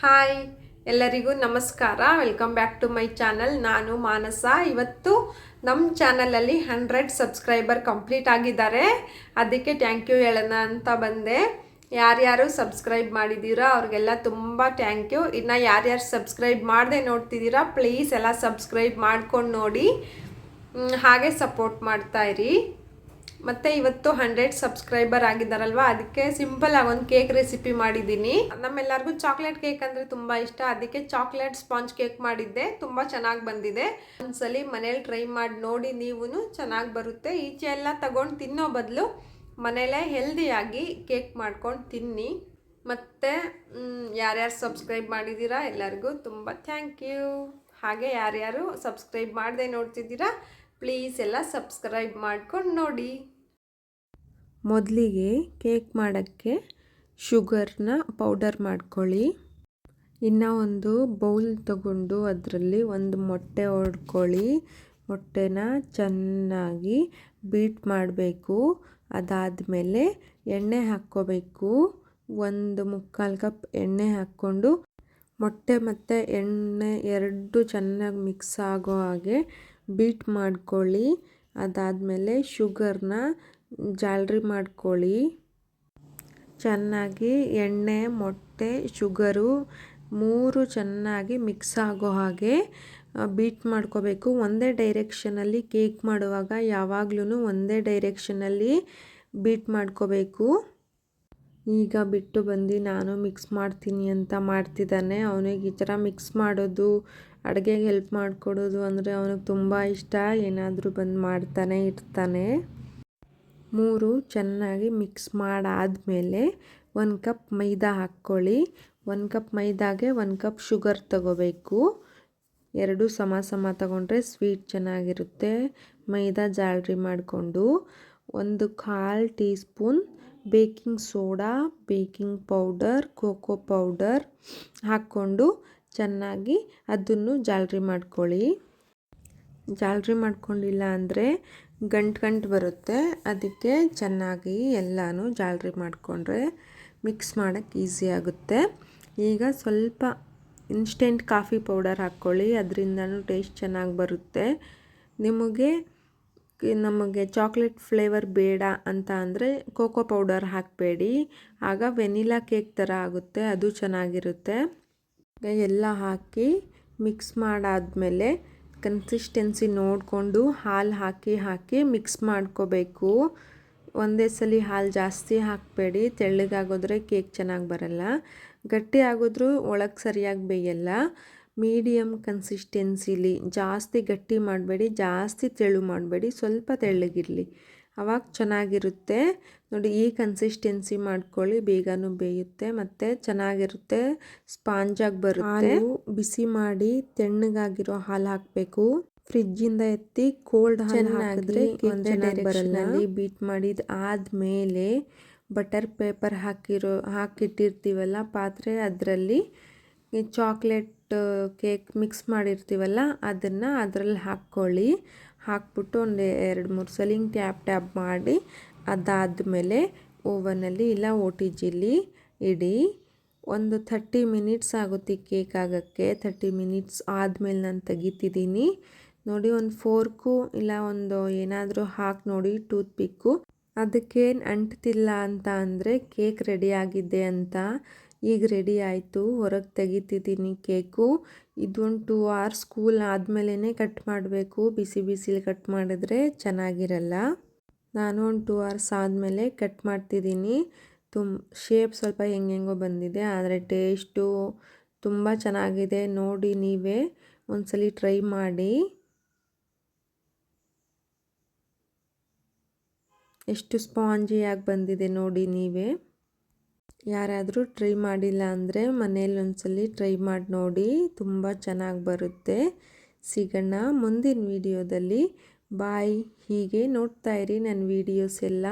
Hi ಎಲ್ಲರಿಗೂ ನಮಸ್ಕಾರ. Welcome back to my channel ನಾನು ಮಾನಸ. ಇವತ್ತು ನಮ್ಮ ಚಾನಲಲ್ಲಿ ಹಂಡ್ರೆಡ್ ಸಬ್ಸ್ಕ್ರೈಬರ್ ಕಂಪ್ಲೀಟ್ ಆಗಿದ್ದಾರೆ. ಅದಕ್ಕೆ ಥ್ಯಾಂಕ್ ಯು ಹೇಳೋಣ ಅಂತ ಬಂದೆ. ಯಾರ್ಯಾರು ಸಬ್ಸ್ಕ್ರೈಬ್ ಮಾಡಿದ್ದೀರಾ ಅವ್ರಿಗೆಲ್ಲ ತುಂಬ ಥ್ಯಾಂಕ್ ಯು ಇನ್ನು ಯಾರ್ಯಾರು ಸಬ್ಸ್ಕ್ರೈಬ್ ಮಾಡದೆ ನೋಡ್ತಿದ್ದೀರಾ ಪ್ಲೀಸ್ ಎಲ್ಲ ಸಬ್ಸ್ಕ್ರೈಬ್ ಮಾಡ್ಕೊಂಡು ನೋಡಿ. ಹಾಗೆ ಸಪೋರ್ಟ್ ಮಾಡ್ತಾಯಿರಿ ಮತ್ತೆ ಇವತ್ತು ಹಂಡ್ರೆಡ್ ಸಬ್ಸ್ಕ್ರೈಬರ್ ಆಗಿದ್ದಾರಲ್ವಾ? ಅದಕ್ಕೆ ಸಿಂಪಲ್ ಆಗಿ ಒಂದು ಕೇಕ್ ರೆಸಿಪಿ ಮಾಡಿದ್ದೀನಿ. ನಮ್ಮೆಲ್ಲರಿಗೂ ಚಾಕ್ಲೇಟ್ ಕೇಕ್ ಅಂದರೆ ತುಂಬ ಇಷ್ಟ. ಅದಕ್ಕೆ ಚಾಕ್ಲೇಟ್ ಸ್ಪಾಂಜ್ ಕೇಕ್ ಮಾಡಿದ್ದೆ. ತುಂಬ ಚೆನ್ನಾಗಿ ಬಂದಿದೆ. ಒಂದ್ಸಲಿ ಮನೇಲಿ ಟ್ರೈ ಮಾಡಿ ನೋಡಿ ನೀವು ಚೆನ್ನಾಗಿ ಬರುತ್ತೆ. ಈಚೆ ಎಲ್ಲ ತಗೊಂಡು ತಿನ್ನೋ ಬದಲು ಮನೇಲೇ ಹೆಲ್ದಿಯಾಗಿ ಕೇಕ್ ಮಾಡ್ಕೊಂಡು ತಿನ್ನಿ. ಮತ್ತು ಯಾರ್ಯಾರು ಸಬ್ಸ್ಕ್ರೈಬ್ ಮಾಡಿದ್ದೀರಾ ಎಲ್ಲರಿಗೂ ತುಂಬ ಥ್ಯಾಂಕ್ ಯು ಹಾಗೆ ಯಾರ್ಯಾರು ಸಬ್ಸ್ಕ್ರೈಬ್ ಮಾಡದೆ ನೋಡ್ತಿದ್ದೀರಾ ಪ್ಲೀಸ್ ಎಲ್ಲ ಸಬ್ಸ್ಕ್ರೈಬ್ ಮಾಡ್ಕೊಂಡು ನೋಡಿ. ಮೊದಲಿಗೆ ಕೇಕ್ ಮಾಡೋಕ್ಕೆ ಶುಗರ್ನ ಪೌಡರ್ ಮಾಡ್ಕೊಳ್ಳಿ. ಇನ್ನು ಒಂದು ಬೌಲ್ ತಗೊಂಡು ಅದರಲ್ಲಿ ಒಂದು ಮೊಟ್ಟೆ ಹೊಡ್ಕೊಳ್ಳಿ ಮೊಟ್ಟೆನ ಚೆನ್ನಾಗಿ ಬೀಟ್ ಮಾಡಬೇಕು. ಅದಾದಮೇಲೆ ಎಣ್ಣೆ ಹಾಕ್ಕೋಬೇಕು. ಒಂದು ಮುಕ್ಕಾಲು ಕಪ್ ಎಣ್ಣೆ ಹಾಕ್ಕೊಂಡು ಮೊಟ್ಟೆ ಮತ್ತು ಎಣ್ಣೆ ಎರಡು ಚೆನ್ನಾಗಿ ಮಿಕ್ಸ್ ಆಗೋ ಹಾಗೆ ಬೀಟ್ ಮಾಡ್ಕೊಳ್ಳಿ. ಅದಾದಮೇಲೆ ಶುಗರ್ನ ಜಾಲ್ರಿ ಮಾಡ್ಕೊಳ್ಳಿ. ಚೆನ್ನಾಗಿ ಎಣ್ಣೆ, ಮೊಟ್ಟೆ, ಶುಗರು ಮೂರು ಚೆನ್ನಾಗಿ ಮಿಕ್ಸ್ ಆಗೋ ಹಾಗೆ ಬೀಟ್ ಮಾಡ್ಕೋಬೇಕು. ಒಂದೇ ಡೈರೆಕ್ಷನಲ್ಲಿ ಕೇಕ್ ಮಾಡುವಾಗ ಯಾವಾಗ್ಲೂ ಒಂದೇ ಡೈರೆಕ್ಷನಲ್ಲಿ ಬೀಟ್ ಮಾಡ್ಕೋಬೇಕು. ಈಗ ಬಿಟ್ಟು ಬಂದು ನಾನು ಮಿಕ್ಸ್ ಮಾಡ್ತೀನಿ ಅಂತ ಮಾಡ್ತಿದ್ದಾನೆ. ಅವನಿಗೆ ಈ ಥರ ಮಿಕ್ಸ್ ಮಾಡೋದು, ಅಡುಗೆಗೆ ಹೆಲ್ಪ್ ಮಾಡಿಕೊಡೋದು ಅಂದರೆ ಅವನಿಗೆ ತುಂಬ ಇಷ್ಟ. ಏನಾದರೂ ಬಂದು ಮಾಡ್ತಾನೆ ಇರ್ತಾನೆ. ಮೂರು, ಚೆನ್ನಾಗಿ ಮಿಕ್ಸ್ ಮಾಡಾದಮೇಲೆ ಒಂದು ಕಪ್ ಮೈದಾ ಹಾಕ್ಕೊಳ್ಳಿ. ಒಂದು ಕಪ್ ಮೈದಾಗೆ ಒಂದು ಕಪ್ ಶುಗರ್ ತಗೋಬೇಕು. ಎರಡು ಸಮ ಸಮ ತಗೊಂಡ್ರೆ ಸ್ವೀಟ್ ಚೆನ್ನಾಗಿರುತ್ತೆ. ಮೈದಾ ಜಾಲ್ರಿ ಮಾಡಿಕೊಂಡು ಒಂದು ಕಾಲು teaspoon baking soda, baking powder, cocoa powder ಹಾಕ್ಕೊಂಡು ಚೆನ್ನಾಗಿ ಅದನ್ನು ಜಾಲ್ರಿ ಮಾಡ್ಕೊಳ್ಳಿ. ಜಾಲ್ರಿ ಮಾಡ್ಕೊಂಡಿಲ್ಲ ಅಂದರೆ ಗಂಟು ಗಂಟು ಬರುತ್ತೆ. ಅದಕ್ಕೆ ಚೆನ್ನಾಗಿ ಎಲ್ಲನೂ ಜಾಲ್ರಿ ಮಾಡಿಕೊಂಡ್ರೆ ಮಿಕ್ಸ್ ಮಾಡೋಕ್ಕೆ ಈಸಿ ಆಗುತ್ತೆ. ಈಗ ಸ್ವಲ್ಪ ಇನ್ಸ್ಟೆಂಟ್ ಕಾಫಿ ಪೌಡರ್ ಹಾಕ್ಕೊಳ್ಳಿ. ಅದರಿಂದನೂ ಟೇಸ್ಟ್ ಚೆನ್ನಾಗಿ ಬರುತ್ತೆ. ನಿಮಗೆ ನಮಗೆ ಚಾಕ್ಲೇಟ್ ಫ್ಲೇವರ್ ಬೇಡ ಅಂತ ಅಂದರೆ ಕೋಕೋ ಪೌಡರ್ ಹಾಕಬೇಡಿ. ಆಗ ವೆನಿಲಾ ಕೇಕ್ ಥರ ಆಗುತ್ತೆ, ಅದು ಚೆನ್ನಾಗಿರುತ್ತೆ. ಎಲ್ಲ ಹಾಕಿ ಮಿಕ್ಸ್ ಮಾಡಾದಮೇಲೆ ಕನ್ಸಿಸ್ಟೆನ್ಸಿ ನೋಡಿಕೊಂಡು ಹಾಲು ಹಾಕಿ ಹಾಕಿ ಮಿಕ್ಸ್ ಮಾಡ್ಕೋಬೇಕು. ಒಂದೇ ಸಲ ಹಾಲು ಜಾಸ್ತಿ ಹಾಕಬೇಡಿ, ತೆಳ್ಳಗಾಗೋದ್ರೆ ಕೇಕ್ ಚೆನ್ನಾಗಿ ಬರಲ್ಲ. ಗಟ್ಟಿ ಆಗಿದ್ರೂ ಒಳಗೆ ಸರಿಯಾಗಿ ಬೇಯಲ್ಲ. ಮೀಡಿಯಮ್ ಕನ್ಸಿಸ್ಟೆನ್ಸಿಲಿ ಜಾಸ್ತಿ ಗಟ್ಟಿ ಮಾಡಬೇಡಿ ಜಾಸ್ತಿ ತೆಳು ಮಾಡಬೇಡಿ ಸ್ವಲ್ಪ ತೆಳ್ಳಗಿರಲಿ. ಅವಾಗ ಚೆನ್ನಾಗಿರುತ್ತೆ. ನೋಡಿ ಈ ಕನ್ಸಿಸ್ಟೆನ್ಸಿ ಮಾಡ್ಕೊಳ್ಳಿ ಬೇಗನೂ ಬೇಯುತ್ತೆ ಮತ್ತು ಚೆನ್ನಾಗಿರುತ್ತೆ ಸ್ಪಾಂಜಾಗಿ ಬರುತ್ತೆ. ಹಾಲು ಬಿಸಿ ಮಾಡಿ ತೆಣ್ಣಗಾಗಿರೋ ಹಾಲು ಹಾಕಬೇಕು. ಫ್ರಿಜ್ಜಿಂದ ಎತ್ತಿ ಕೋಲ್ಡ್ ಹಾಲು ಹಾಕಿದ್ರೆ ಬರಲ್ಲ. ಬೀಟ್ ಮಾಡಿದ ಆದಮೇಲೆ ಬಟರ್ ಪೇಪರ್ ಹಾಕಿರೋ ಹಾಕಿಟ್ಟಿರ್ತೀವಲ್ಲ ಪಾತ್ರೆ ಅದರಲ್ಲಿ ಚಾಕ್ಲೇಟ್, ಕೇಕ್ ಮಿಕ್ಸ್ ಮಾಡಿರ್ತೀವಲ್ಲ, ಅದನ್ನು ಅದರಲ್ಲಿ ಹಾಕ್ಕೊಳ್ಳಿ. ಹಾಕ್ಬಿಟ್ಟು ಒಂದು ಎರಡು ಮೂರು ಸಲ ಹಿಂಗೆ ಟ್ಯಾಪ್ ಟ್ಯಾಪ್ ಮಾಡಿ, ಅದಾದಮೇಲೆ ಓವನಲ್ಲಿ ಇಲ್ಲ ಓ ಟಿ ಜಿಲಿ ಇಡಿ. ಒಂದು ಥರ್ಟಿ ಮಿನಿಟ್ಸ್ ಆಗುತ್ತೆ ಕೇಕ್ ಆಗೋಕ್ಕೆ. ಥರ್ಟಿ ಮಿನಿಟ್ಸ್ ಆದಮೇಲೆ ನಾನು ತೆಗಿತಿದ್ದೀನಿ ನೋಡಿ ಒಂದು ಫೋರ್ಕು ಇಲ್ಲ ಒಂದು ಏನಾದರೂ ಹಾಕಿ ನೋಡಿ ಟೂತ್ ಪಿಕ್ಕು ಅದಕ್ಕೇನು ಅಂಟ್ತಿಲ್ಲ ಅಂತ ಅಂದರೆ ಕೇಕ್ ರೆಡಿ ಆಗಿದೆ ಅಂತ. ಈಗ ರೆಡಿ ಆಯಿತು. ಹೊರಗೆ ತೆಗಿತಿದ್ದೀನಿ ಕೇಕು ಇದೊಂದು ಟೂ ಅವರ್ಸ್ ಸ್ಕೂಲ್ ಆದಮೇಲೆ ಕಟ್ ಮಾಡಬೇಕು. ಬಿಸಿ ಬಿಸಿಲಿ ಕಟ್ ಮಾಡಿದ್ರೆ ಚೆನ್ನಾಗಿರಲ್ಲ. ನಾನು ಒಂದು ಟೂ ಅವರ್ಸ್ ಆದಮೇಲೆ ಕಟ್ ಮಾಡ್ತಿದ್ದೀನಿ ತುಂಬ ಶೇಪ್ ಸ್ವಲ್ಪ ಹೆಂಗೆಂಗೋ ಬಂದಿದೆ, ಆದರೆ ಟೇಸ್ಟು ತುಂಬ ಚೆನ್ನಾಗಿದೆ. ನೋಡಿ ನೀವೇ, ಒಂದ್ಸಲಿ ಟ್ರೈ ಮಾಡಿ. ಎಷ್ಟು ಸ್ಪಾಂಜಿಯಾಗಿ ಬಂದಿದೆ ನೋಡಿ ನೀವೇ. ಯಾರಾದರೂ ಟ್ರೈ ಮಾಡಿಲ್ಲ ಅಂದರೆ ಮನೇಲಿ ಒಂದ್ಸಲಿ ಟ್ರೈ ಮಾಡಿ ನೋಡಿ. ತುಂಬ ಚೆನ್ನಾಗಿ ಬರುತ್ತೆ. ಸಿಗೋಣ ಮುಂದಿನ ವಿಡಿಯೋದಲ್ಲಿ. ಬಾಯ್. ಹೀಗೆ ನೋಡ್ತಾ ಇರಿ ನನ್ನ ವೀಡಿಯೋಸ್ ಎಲ್ಲ.